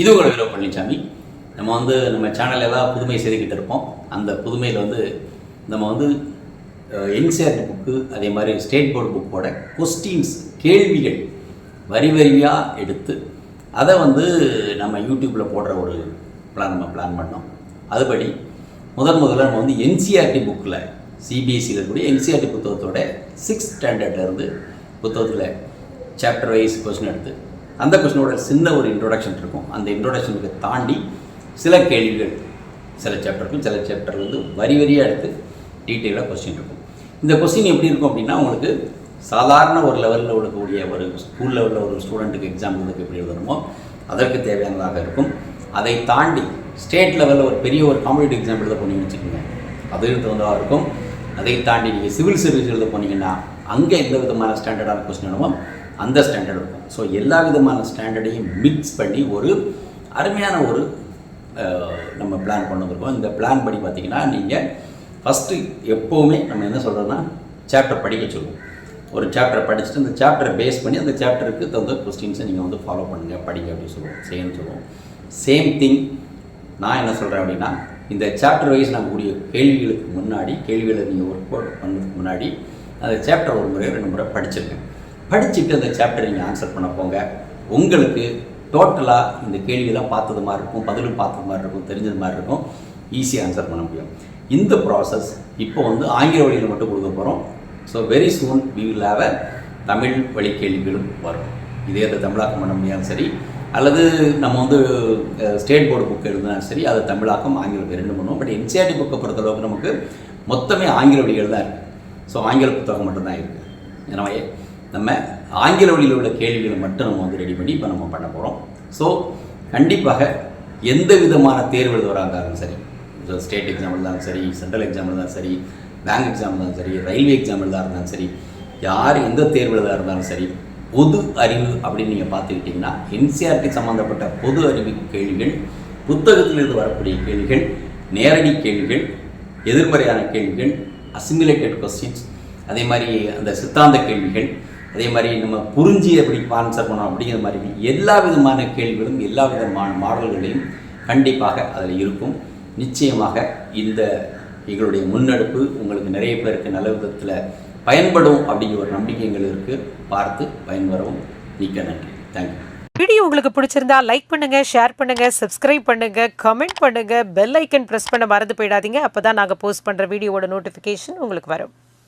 இது உங்கள் வீரோ பழனிசாமி நம்ம வந்து நம்ம சேனலில் ஏதாவது புதுமை செய்துக்கிட்டு இருப்போம். அந்த புதுமையில் வந்து நம்ம வந்து என்சிஆர்டி புக்கு அதே மாதிரி ஸ்டேட் போர்டு புக்கோட கொஸ்டின்ஸ் கேள்விகள் வரி வரியாக எடுத்து அதை வந்து நம்ம யூடியூப்பில் போடுற ஒரு பிளான் நம்ம பிளான் பண்ணோம். அதுபடி முதன் முதல்ல நம்ம வந்து என்சிஆர்டி புக்கில் சிபிஎஸ்சியில் இருக்கக்கூடிய என்சிஆர்டி புத்தகத்தோட சிக்ஸ்த் ஸ்டாண்டர்ட்லேருந்து புத்தகத்தில் சாப்டர் வைஸ் கொஸ்டின் எடுத்து அந்த கொஸ்டினோட சின்ன ஒரு இன்ட்ரொடக்ஷன் இருக்கும். அந்த இன்ட்ரொடக்ஷனுக்கு தாண்டி சில கேள்விகள் சில சாப்டருக்கும் சில சாப்டர் வந்து வரி வரியாக எடுத்து டீட்டெயிலாக கொஸ்டின் இருக்கும். இந்த கொஸ்டின் எப்படி இருக்கும் அப்படின்னா உங்களுக்கு சாதாரண ஒரு லெவலில் இருக்கக்கூடிய ஒரு ஸ்கூல் லெவலில் ஒரு ஸ்டூடெண்ட்டுக்கு எக்ஸாம் உங்களுக்கு எப்படி எழுதணுமோ அதற்கு தேவையானதாக இருக்கும். அதை தாண்டி ஸ்டேட் லெவலில் ஒரு பெரிய ஒரு காம்படிட்டிவ் எக்ஸாம் எழுத போனீங்கன்னு வச்சுக்கோங்க அது தகுந்ததாக இருக்கும். அதை தாண்டி நீங்கள் சிவில் சர்வீஸ் எழுத போனீங்கன்னா அங்கே எந்த விதமான ஸ்டாண்டர்டான கொஸ்டின் வேணுமோ அந்த ஸ்டாண்டர்ட் இருக்கும். ஸோ எல்லா விதமான ஸ்டாண்டர்டையும் மிக்ஸ் பண்ணி ஒரு அருமையான ஒரு நம்ம பிளான் கொண்டு வந்திருக்கோம். இந்த பிளான் படி பார்த்தீங்கன்னா நீங்கள் ஃபஸ்ட்டு எப்போவுமே நம்ம என்ன சொல்கிறோன்னா சாப்டர் படிக்க சொல்லுவோம். ஒரு சாப்டரை படிச்சுட்டு அந்த சாப்டரை பேஸ் பண்ணி அந்த சாப்டருக்கு தகுந்த கொஸ்டின்ஸை நீங்கள் வந்து ஃபாலோ பண்ணுங்கள் படிங்க அப்படின்னு சொல்லுவோம். சேம் சொல்லுவோம். சேம் திங் நான் என்ன சொல்கிறேன் அப்படின்னா இந்த சாப்டர் வைஸ் நான் கூடிய கேள்விகளுக்கு முன்னாடி கேள்விகளை நீங்கள் ஒர்க் அவுட் பண்ணதுக்கு முன்னாடி அந்த சாப்டர் ஒரு முறை ரெண்டு முறை படிச்சிருக்கேன் படிச்சுட்டு அந்த சாப்டர் நீங்கள் ஆன்சர் பண்ண போங்க. உங்களுக்கு டோட்டலாக இந்த கேள்வியெல்லாம் பார்த்தது மாதிரி இருக்கும் பதிலும் பார்த்தது மாதிரி இருக்கும் தெரிஞ்சது மாதிரி இருக்கும். ஈஸியாக ஆன்சர் பண்ண முடியும். இந்த ப்ராசஸ் இப்போ வந்து ஆங்கில வழியில் மட்டும் கொடுக்க போகிறோம் so very soon we will have a Tamil வழி கேள்விகளும் வரும். இதே அதை தமிழாக்கம் பண்ண முடியாது சரி அல்லது நம்ம வந்து ஸ்டேட் போர்டு புக் எழுதினாலும் சரி அதை தமிழாக்கம் ஆங்கிலம் ரெண்டு பண்ணுவோம். பட் என்சிஆர்டி புக்கை பொறுத்தளவுக்கு நமக்கு மொத்தமே ஆங்கில வழிகள் தான் இருக்குது ஸோ ஆங்கில புத்தகம் மட்டும்தான் இருக்குது எனவே நம்ம ஆங்கில வழியில் உள்ள கேள்விகளை மட்டும் நம்ம வந்து ரெடி பண்ணி இப்போ நம்ம பண்ண போகிறோம் ஸோ கண்டிப்பாக எந்த விதமான தேர்வு எழுதுவராக இருந்தாலும் சரி ஸ்டேட் எக்ஸாம் இருந்தாலும் சரி சென்ட்ரல் எக்ஸாம் இருந்தாலும் சரி பேங்க் எக்ஸாம் இருந்தாலும் சரி ரயில்வே எக்ஸாம் எழுதா இருந்தாலும் சரி யார் எந்த தேர்வு எழுதாக இருந்தாலும் சரி பொது அறிவு அப்படின்னு நீங்கள் பார்த்துக்கிட்டிங்கன்னா என்சிஆர்டி சம்மந்தப்பட்ட பொது அறிவு கேள்விகள் புத்தகத்திலிருந்து வரக்கூடிய கேள்விகள் நேரடி கேள்விகள் எதிர்மறையான கேள்விகள் அசிமுலேட்டட் கொஸ்டின்ஸ் அதே மாதிரி அந்த சித்தாந்த கேள்விகள் அதே மாதிரி நம்ம புரிஞ்சு எப்படி ஆன்சர் பண்ணோம் அப்படிங்கிற மாதிரி எல்லா விதமான கேள்விகளும் எல்லா விதமான மாடல்களையும் கண்டிப்பாக அதில் இருக்கும். நிச்சயமாக இந்த எங்களுடைய முன்னெடுப்பு உங்களுக்கு நிறைய பேருக்கு நல்ல விதத்தில் பயன்படும் அப்படிங்கிற ஒரு நம்பிக்கை எங்களுக்கு பார்த்து பயன்பெறவும் மிக்க நன்றி. தேங்க்யூ வீடியோ உங்களுக்கு பிடிச்சிருந்தா லைக் பண்ணுங்க ஷேர் பண்ணுங்க சப்ஸ்கிரைப் பண்ணுங்க கமெண்ட் பண்ணுங்க பெல் ஐக்கன் பிரஸ் பண்ண மறந்து போயிடாதீங்க. அப்பதான் நாங்கள் போஸ்ட் பண்ற வீடியோவோட நோட்டிஃபிகேஷன் உங்களுக்கு வரும்.